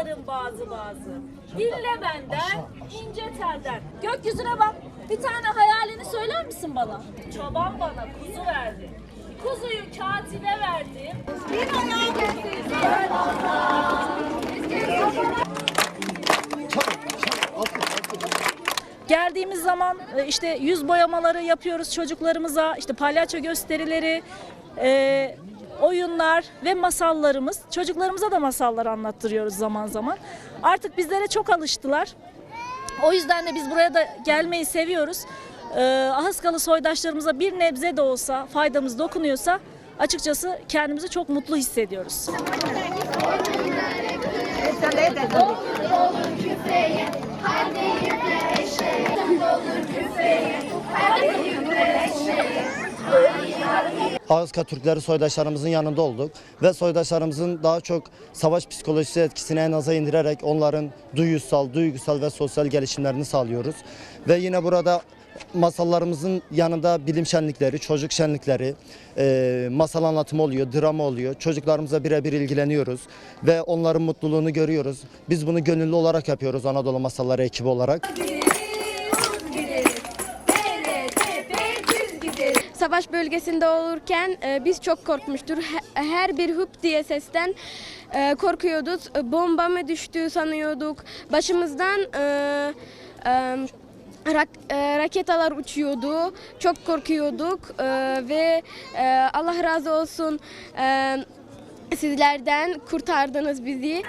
masalların bazı bazı. Dinle benden, ince telden. Gökyüzüne bak. Bir tane hayalini söyler misin bana? Çoban bana kuzu verdi. Kuzuyu katibe verdim. Bir ayağı Geldiğimiz zaman e, işte yüz boyamaları yapıyoruz çocuklarımıza, işte palyaço gösterileri, e, oyunlar ve masallarımız. Çocuklarımıza da masallar anlattırıyoruz zaman zaman. Artık bizlere çok alıştılar. O yüzden de biz buraya da gelmeyi seviyoruz. E, Ahıskalı soydaşlarımıza bir nebze de olsa faydamız dokunuyorsa açıkçası kendimizi çok mutlu hissediyoruz. Ağızka Türkleri soydaşlarımızın yanında olduk ve soydaşlarımızın daha çok savaş psikolojisi etkisini en aza indirerek onların duyusal, duygusal ve sosyal gelişimlerini sağlıyoruz. Ve yine burada masallarımızın yanında bilim şenlikleri, çocuk şenlikleri, e, masal anlatımı oluyor, drama oluyor. Çocuklarımıza birebir ilgileniyoruz ve onların mutluluğunu görüyoruz. Biz bunu gönüllü olarak yapıyoruz Anadolu Masalları ekibi olarak. Savaş bölgesinde olurken e, biz çok korkmuştur. He- Her bir hüp diye sesten e, korkuyorduk. E, Bomba mı düştü sanıyorduk. Başımızdan e, e, rak- e, raketalar uçuyordu. Çok korkuyorduk E, ve e, Allah razı olsun e, sizlerden kurtardınız bizi.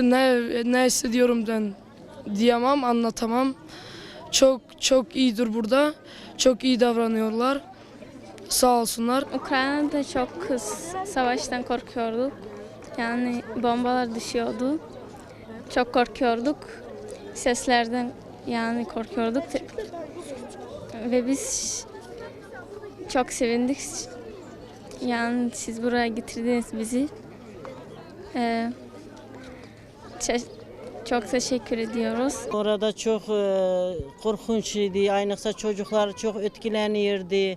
Ne ne hissediyorum ben diyemem, anlatamam. Çok çok iyidir burada. Çok iyi davranıyorlar. Sağ olsunlar. Ukrayna'da çok kız savaştan korkuyorduk. Yani bombalar düşüyordu. Çok korkuyorduk. Seslerden yani korkuyorduk. Ve biz çok sevindik. Yani siz buraya getirdiniz bizi. Ee, çok teşekkür ediyoruz. Orada çok e, korkunç idi. Çocuklar çok etkilenirdi.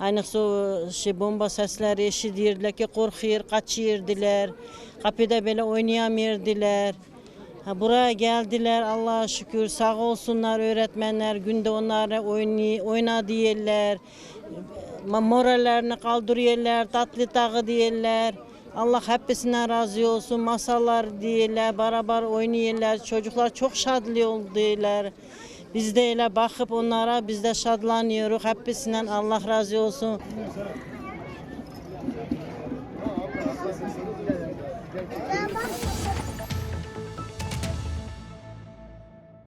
Aynıksa o şey bomba sesleri eşidirdiler ki korkuyor, kaçırdılar. Kapıda böyle oynayamırdılar. Buraya geldiler Allah'a şükür sağ olsunlar öğretmenler günde onlara oynay, oyna diyorlar. Morallerini kaldırıyorlar, tatlı dağı diyorlar. Allah hepsinden razı olsun. Masallar diyorlar, beraber oynuyorlar. Çocuklar çok şadlı oldular. Biz de öyle bakıp onlara biz de şadlanıyoruz. Hepsinden Allah razı olsun.